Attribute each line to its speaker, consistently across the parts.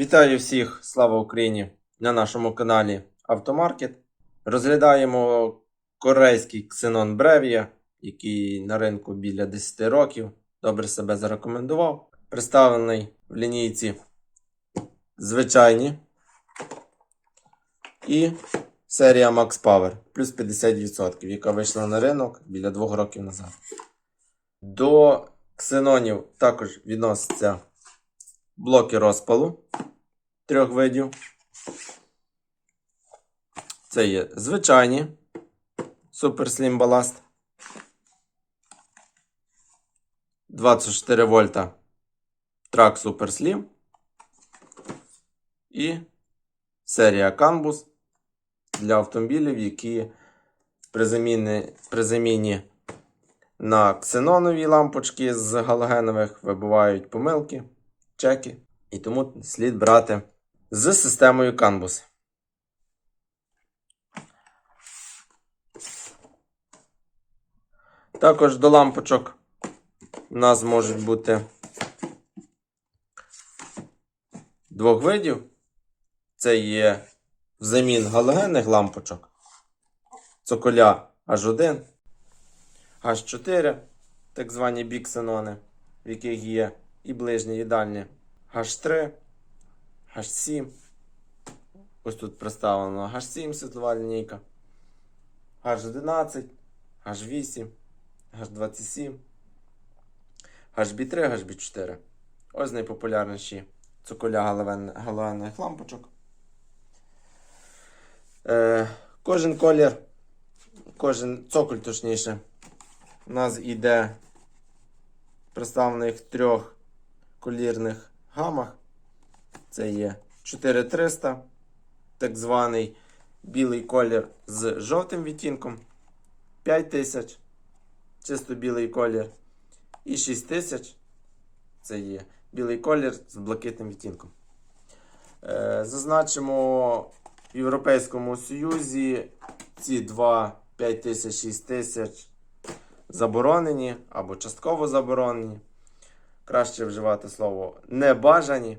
Speaker 1: Вітаю всіх, слава Україні! На нашому каналі Автомаркет. Розглядаємо корейський Xenon Brevia, який на ринку біля 10 років. Добре себе зарекомендував. Представлений в лінійці звичайні. І серія Max Power плюс 50%, яка вийшла на ринок біля 2 років назад. До ксенонів також відносяться блоки розпалу трьох видів. Це є звичайні Slim Ballast. 24 вольта Super Slim. І серія Canbus для автомобілів, які при заміні, при заміні на ксенонові лампочки з галогенових вибувають помилки, чеки. І тому слід брати з системою Canvas. Також до лампочок у нас можуть бути двох видів. Це є взамін галогенних лампочок. Цоколя H1, H4, так звані біксенони, в яких є і ближні, і дальні H3. H7. Ось тут представлено H7 світлова лінійка. H11, H8, H27, HB3, HB4. Ось найпопулярніші цоколя галоген- галогенних лампочок. Е, кожен колір, кожен цоколь точніше, у нас йде представлений в трьох колірних гамах. Це є 4300, так званий білий колір з жовтим відтінком, 5000, чисто білий колір. І 6000 це є білий колір з блакитним відтінком. Е, зазначимо в Європейському Союзі ці два 5000, 6000 заборонені або частково заборонені. Краще вживати слово небажані.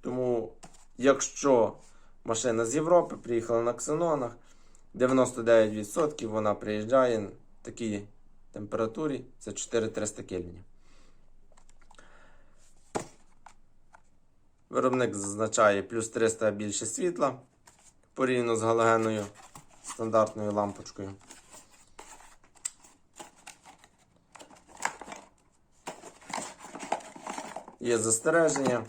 Speaker 1: Тому, якщо машина з Європи приїхала на ксенонах, 99% вона приїжджає в такій температурі, це 4300 кельвінів. Виробник зазначає плюс 300 більше світла порівняно з галогенною стандартною лампочкою. Є застереження.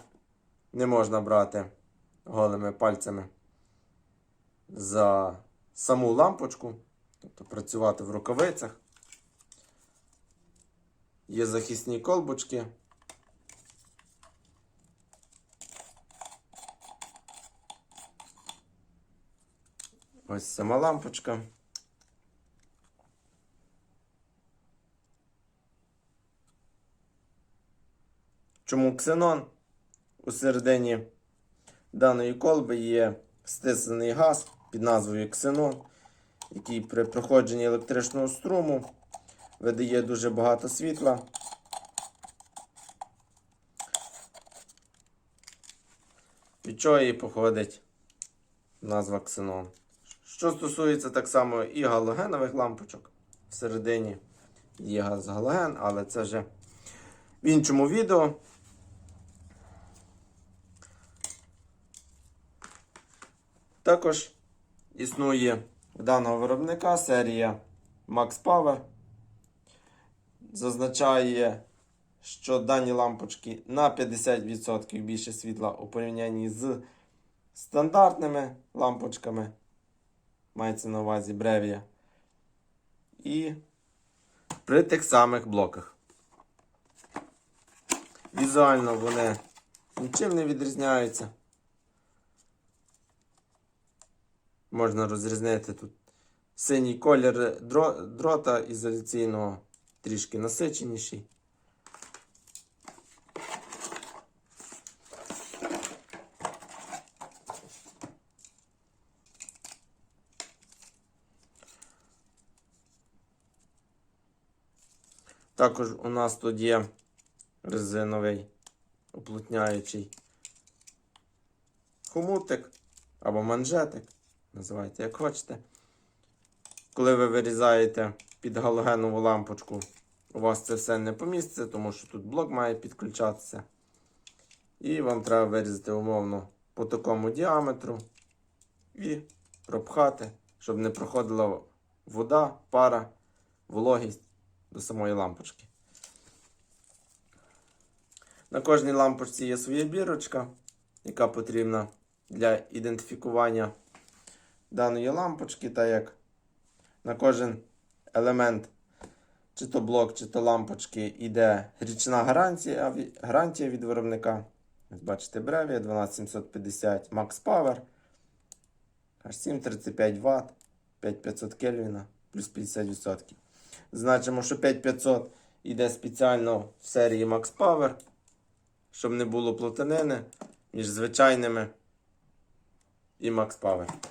Speaker 1: Не можна брати голими пальцями за саму лампочку, тобто працювати в рукавицях. Є захисні колбочки. Ось сама лампочка. Чому ксенон? У середині даної колби є стисаний газ під назвою ксенон, який при проходженні електричного струму видає дуже багато світла. Від чого і походить назва ксенон. Що стосується так само і галогенових лампочок, всередині є газ галоген, але це вже в іншому відео. Також існує в даного виробника серія Max Power. Зазначає, що дані лампочки на 50% більше світла у порівнянні з стандартними лампочками. Мається на увазі Brevia. І при тих самих блоках. Візуально вони нічим не відрізняються. Можна розрізнити тут синій колір дрота ізоляційного, трішки насиченіший. Також у нас тут є резиновий уплотняючий хомутик або манжетик, називайте як хочете. Коли ви вирізаєте під галогенову лампочку, у вас це все не поміститься, тому що тут блок має підключатися. І вам треба вирізати умовно по такому діаметру і пропхати, щоб не проходила вода, пара, вологість до самої лампочки. На кожній лампочці є своя бірочка, яка потрібна для ідентифікування даної лампочки, так як на кожен елемент, чи то блок, чи то лампочки, йде річна гарантія, гарантія від виробника. Бачите, Brevia 12750 Max Power. Аж 735 Вт, 5500 Кельвіна, плюс 50%. Значимо, що 5500 йде спеціально в серії Max Power, щоб не було плутанини між звичайними і Max Power.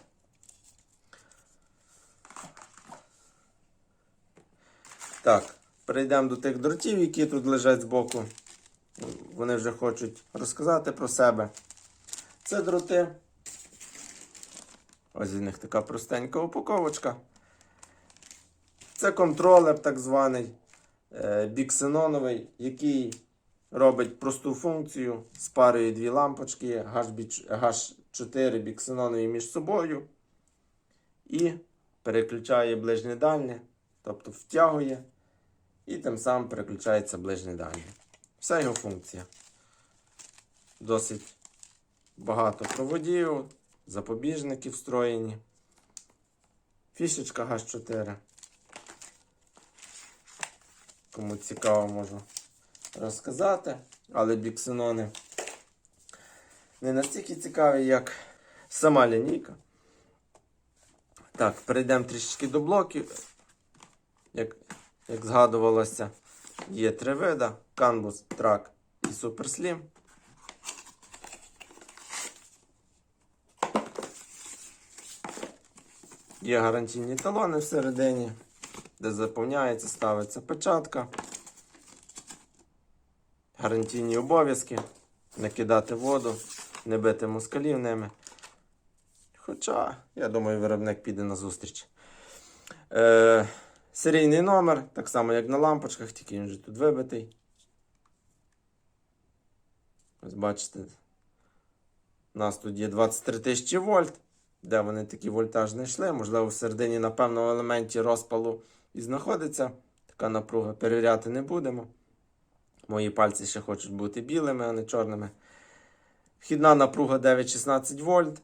Speaker 1: Так, перейдемо до тих дротів, які тут лежать збоку. Вони вже хочуть розказати про себе. Це дроти. Ось від них така простенька упаковочка. Це контролер так званий е, біксеноновий, який робить просту функцію, спарює дві лампочки H4 біксенонові між собою і переключає ближнє дальнє, тобто втягує, і тим самим переключається ближнє дальнє. Вся його функція. Досить багато проводів, запобіжники встроєні. Фішечка H4. Кому цікаво, можу розказати. Але біксенони не настільки цікаві, як сама лінійка. Так, перейдемо трішечки до блоків. Як, як згадувалося, є три вида: Canvas, Track і Slim. Є гарантійні талони всередині, де заповняється, ставиться печатка. Гарантійні обов'язки. Не кидати воду, не бити москалів ними. Хоча, я думаю, виробник піде на зустріч. Е, серійний номер, так само як на лампочках, тільки він вже тут вибитий. Ось бачите, у нас тут є 23 тисячі вольт. Де вони такий вольтаж знайшли? Можливо, в середині на певному елементі розпалу і знаходиться. Така напруга перевіряти не будемо. Мої пальці ще хочуть бути білими, а не чорними. Вхідна напруга 9-16 вольт.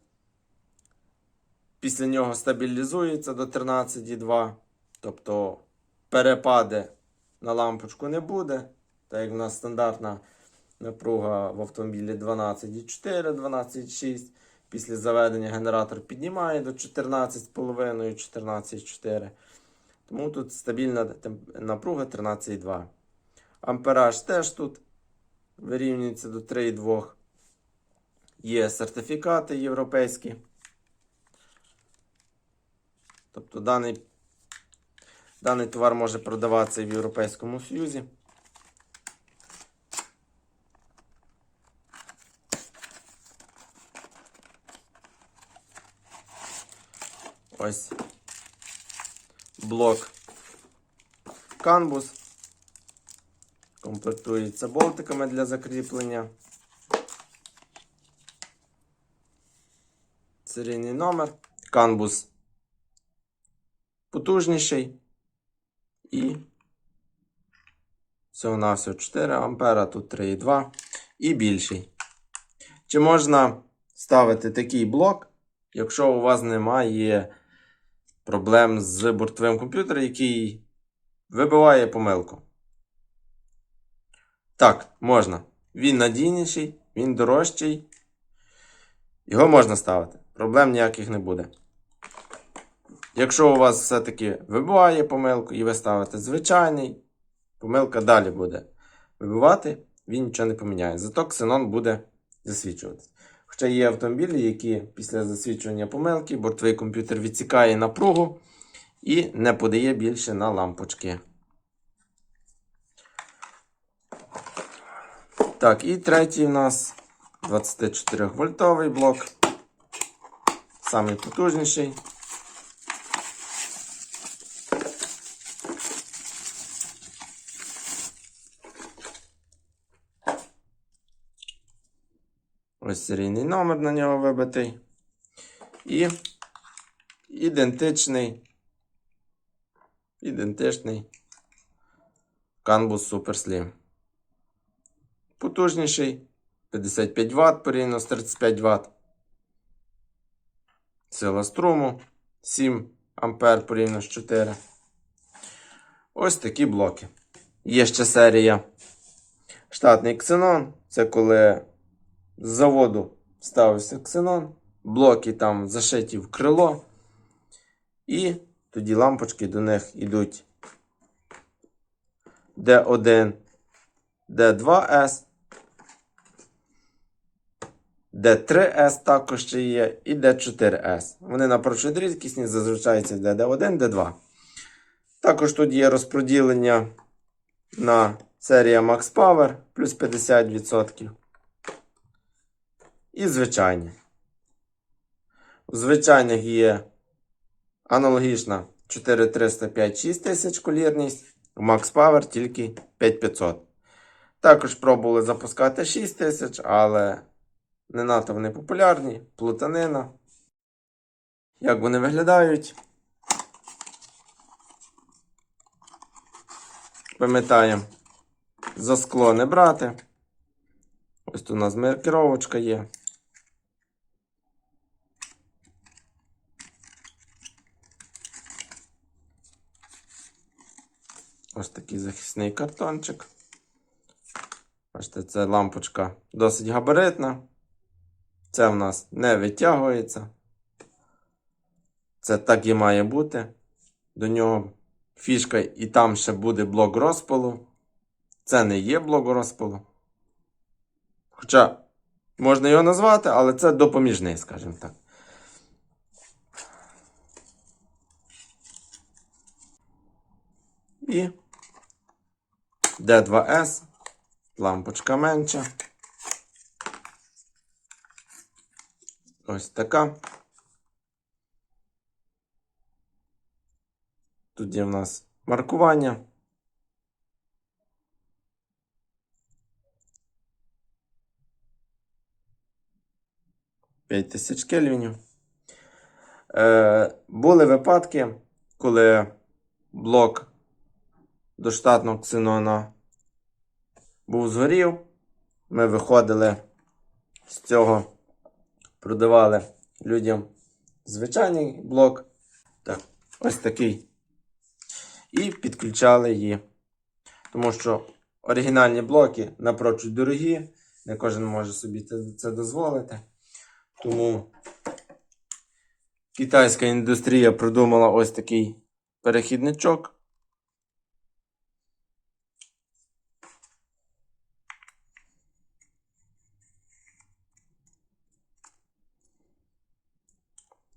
Speaker 1: Після нього стабілізується до 13,2. Тобто перепади на лампочку не буде. Так як в нас стандартна напруга в автомобілі 12,4, 12,6. Після заведення генератор піднімає до 14,5, 14,4. Тому тут стабільна напруга 13,2. Ампераж теж тут вирівнюється до 3,2. Є сертифікати європейські. Тобто даний, даний товар може продаватися в Європейському Союзі. Ось блок Canvas. Комплектується болтиками для закріплення. Серійний номер. Canvas потужніший. І всього на всього 4 ампера, тут 3,2 і більший. Чи можна ставити такий блок, якщо у вас немає проблем з бортовим комп'ютером, який вибиває помилку? Так, можна. Він надійніший, він дорожчий. Його можна ставити. Проблем ніяких не буде. Якщо у вас все-таки вибиває помилку і ви ставите звичайний, помилка далі буде вибивати, він нічого не поміняє. Зато ксенон буде засвічуватися. Хоча є автомобілі, які після засвічування помилки бортовий комп'ютер відсікає напругу і не подає більше на лампочки. Так, і третій у нас 24 вольтовий блок. самий потужніший. Ось серійний номер на нього вибитий. І ідентичний. Ідентичний Canvas Super Slim. Потужніший 55 Вт порівняно з 35 Вт. Сила струму 7 А порівняно з 4. Ось такі блоки. Є ще серія штатний ксенон. Це коли з заводу ставився ксенон. Блоки там зашиті в крило. І тоді лампочки до них йдуть D1, D2S, D3S також ще є, і D4S. Вони напрочуд рідкісні, зазвичай це D1, D2. Також тут є розподілення на серія Max Power плюс 50%. І звичайні. У звичайних є аналогічна 4300 5000 колірність. У Max Power тільки 5500. Також пробували запускати 6000, але не надто вони популярні. Плутанина. Як вони виглядають? Пам'ятаємо, за скло не брати. Ось тут у нас маркировочка є. Ось такий захисний картончик. Бачите, це лампочка досить габаритна. Це в нас не витягується. Це так і має бути. До нього фішка і там ще буде блок розпалу. Це не є блок розпалу. Хоча можна його назвати, але це допоміжний, скажімо так. І D2S, лампочка менша. Ось така. Тут є в нас маркування. П'ять тисяч кельвінів. Е, були випадки, коли блок до штатного ксенона був згорів. Ми виходили з цього, продавали людям звичайний блок. Так, ось такий. І підключали її. Тому що оригінальні блоки напрочуд дорогі. Не кожен може собі це, дозволити. Тому китайська індустрія придумала ось такий перехідничок.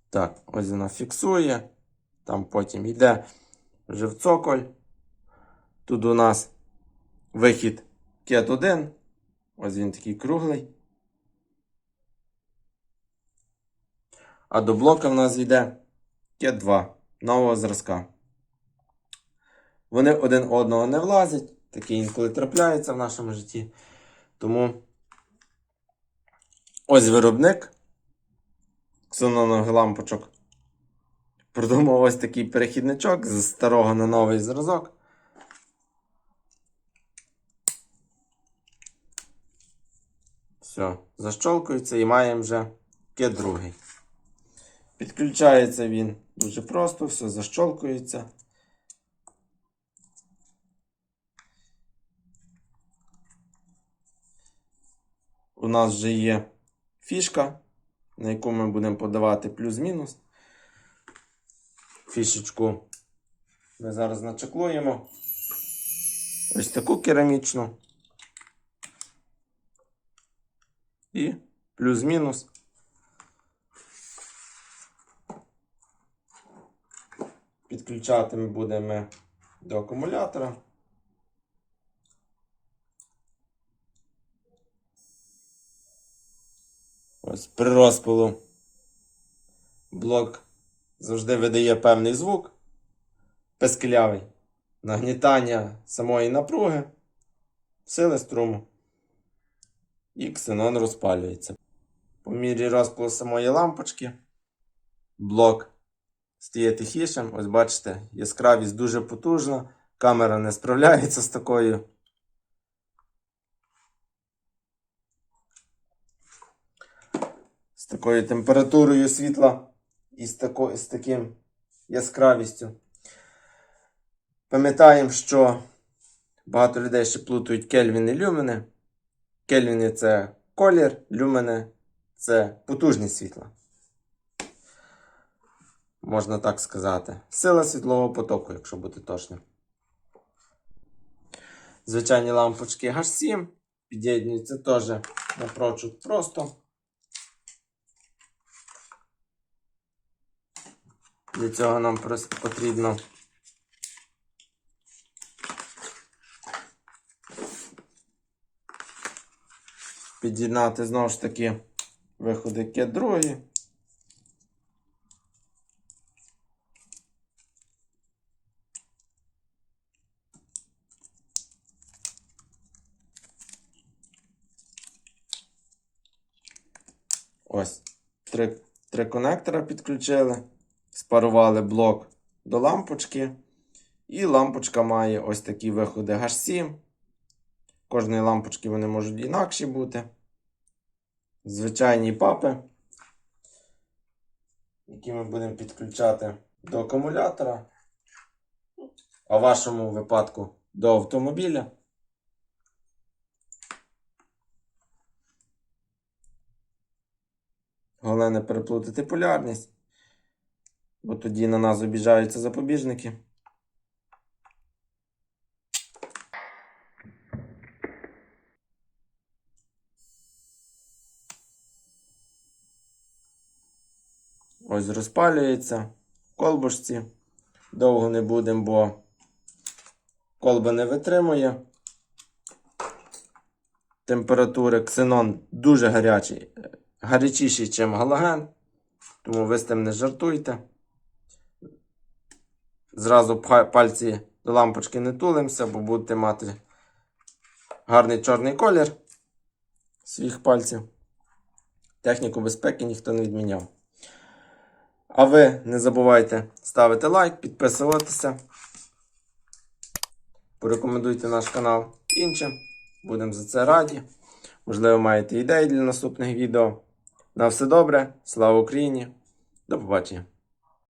Speaker 1: Так, ось вона фіксує. Там потім йде вже в цоколь. Тут у нас вихід кет 1. Ось він такий круглий. А до блока в нас йде кет 2 нового зразка. Вони один одного не влазять. Таке інколи трапляється в нашому житті. Тому ось виробник ксенонових лампочок. Придумав ось такий перехідничок з старого на новий зразок. Все, защолкується і маємо вже кет другий. Підключається він дуже просто, все защолкується. У нас вже є фішка, на яку ми будемо подавати плюс-мінус. Фішечку ми зараз начеклуємо. Ось таку керамічну. І плюс-мінус. Підключати ми будемо до акумулятора. Ось при розпилу Блок завжди видає певний звук, песклявий, нагнітання самої напруги, сили струму. І ксенон розпалюється. По мірі розпалу самої лампочки блок стає тихішим. Ось бачите, яскравість дуже потужна. Камера не справляється з такою. З такою температурою світла і з, тако, з таким яскравістю. Пам'ятаємо, що багато людей ще плутають кельвін і люмени. Кельвіни це колір, люмени це потужність світла. Можна так сказати. Сила світлового потоку, якщо бути точним. Звичайні лампочки H7 під'єднуються теж напрочуд просто. Для цього нам просто потрібно під'єднати знову ж таки виходи к другі. Ось. Три, три конектора підключили. Спарували блок до лампочки. І лампочка має ось такі виходи H7. Кожної лампочки вони можуть інакші бути. Звичайні папи, які ми будемо підключати до акумулятора. А в вашому випадку до автомобіля. Головне не переплутати полярність, бо тоді на нас обіжаються запобіжники. Ось розпалюється в колбушці. Довго не будемо, бо колба не витримує. Температури ксенон дуже гарячий, гарячіший, ніж галоген. Тому ви з тим не жартуйте. Зразу пальці до лампочки не тулимося, бо будете мати гарний чорний колір своїх пальців. Техніку безпеки ніхто не відміняв. А ви не забувайте ставити лайк, підписуватися. Порекомендуйте наш канал іншим. Будемо за це раді. Можливо, маєте ідеї для наступних відео. На все добре. Слава Україні! До побачення!